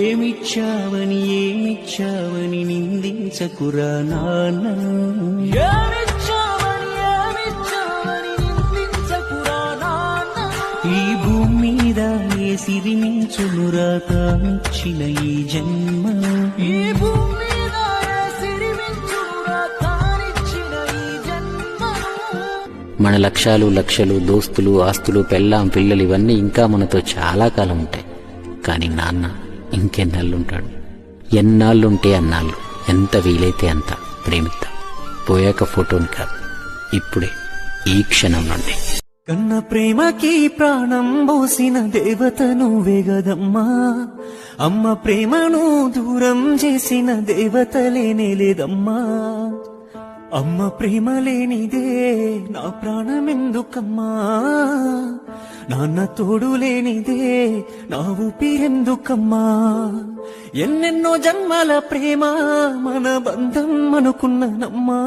ఏమిచ్చావని ఏమిచ్చావని నిందించకురా నాన్న. ఈ భూమి మీద ఏ సిరిమించునురా తానిచ్చిన ఈ జన్మ. ఈ భూమి మీద ఏ సిరిమించురా తానిచ్చిన ఈ జన్మ. మన లక్ష్యాలు లక్షలు దోస్తులు ఆస్తులు పెళ్ళాం పిల్లలు ఇవన్నీ ఇంకా మనతో చాలా కాలం ఉంటాయి. కానీ నాన్న ఇంకెన్నాళ్ళుంటాడు? ఎన్నాళ్ళుంటే అన్నాళ్ళు. ఎంత వీలైతే అంత ప్రేమిద్దాం. పోయాక ఫోటోని కాదు. ఇప్పుడే ఈ క్షణం నుండి. కన్న ప్రేమకి ప్రాణం పోసిన దేవత నువ్వే గదమ్మా అమ్మ ప్రేమను దూరం చేసిన దేవత లేనే లేదమ్మా. అమ్మ ప్రేమ లేనిదే నా ప్రాణమెందుకమ్మా? నాన్న తోడు లేనిదే నా ఊపిరెందుకమ్మా? ఎన్నెన్నో జన్మల ప్రేమ మన బంధం అనుకున్నానమ్మా